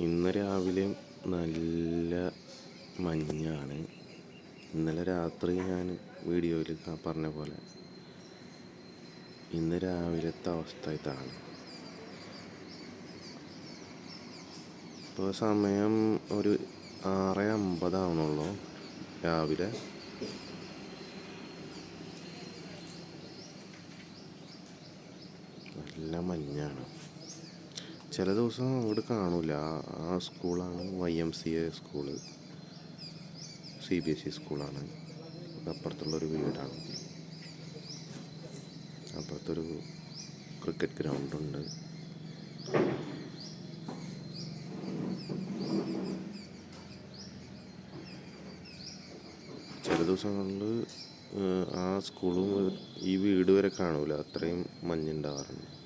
ഇന്ന് രാവിലെ നല്ല മഞ്ഞാണ്. ഇന്നലെ രാത്രി ഞാൻ വീഡിയോയിൽ പറഞ്ഞ പോലെ ഇന്ന് രാവിലത്തെ അവസ്ഥ ഇതാണ്. ഇപ്പോൾ സമയം ഒരു ആറ് അമ്പതാവണുള്ളൂ രാവിലെ. നല്ല മഞ്ഞാണ്. ചില ദിവസം അവിടെ കാണില്ല ആ- സ്കൂളാണ് Y M C A school. C B S E സ്കൂളാണ്. അപ്പുറത്തുള്ളൊരു വീടാണ്. അപ്പുറത്തൊരു ക്രിക്കറ്റ് ഗ്രൗണ്ടുണ്ട്. ചില ദിവസങ്ങളിൽ ആ സ്കൂളും ഈ വീട് വരെ കാണൂല. അത്രയും മഞ്ഞുണ്ടാവാറുണ്ട്.